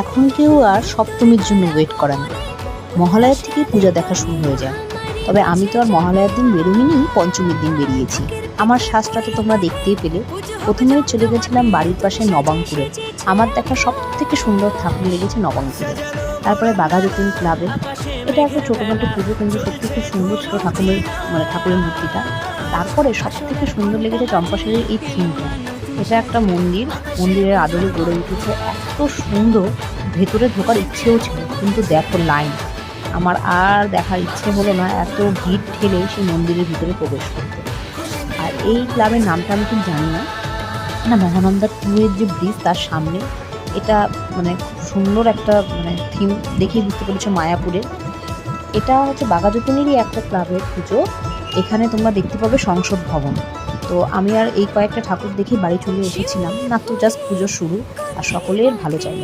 এখন কেউ আর সপ্তমীর জন্য ওয়েট করে না। মহালয়ার থেকেই পূজা দেখা শুরু হয়ে যায়। তবে আমি তো আর মহালয়ার দিন বেরোইনি, পঞ্চমীর দিন বেরিয়েছি। আমার শ্বাসটা তো তোমরা দেখতেই পেলে। প্রথমে চলে গেছিলাম বাড়ির পাশে নবাঙ্কুরে আমার দেখা সব থেকে সুন্দর ঠাকুর লেগেছে নবাঙ্কুরে তারপরে বাঘাযতীন ক্লাবে এটা একটা ছোটোখাটো পুজো কিন্তু সত্যি খুব সুন্দর ছিল ঠাকুরের মানে ঠাকুরের মূর্তিটা। তারপরে সব থেকে সুন্দর লেগেছে চম্পাশালের এই থিমটা এটা একটা মন্দির। মন্দিরের আদলে গড়ে উঠেছে এত সুন্দর। ভেতরে ঢোকার ইচ্ছেও ছিল কিন্তু দেখো লাইন। আমার আর দেখার ইচ্ছে হলো না এত ভিড় ঠেলে সেই মন্দিরের ভিতরে প্রবেশ করতে। আর এই ক্লাবের নামটা আমি ঠিক জানি না। না, মহানন্দা টু এর যে ব্রিজ তার সামনে, এটা মানে খুব সুন্দর একটা মানে থিম দেখেই বুঝতে পেরেছ মায়াপুরে। এটা হচ্ছে বাঘাযতীনেরই একটা ক্লাবের পুজো। এখানে তোমরা দেখতে পাবে সংসদ ভবন। তো আমি আর এই কয়েকটা ঠাকুর দেখে বাড়ি চলে এসেছিলাম। না তো জাস্ট পুজো শুরু, আর সকলের ভালো চাইলাম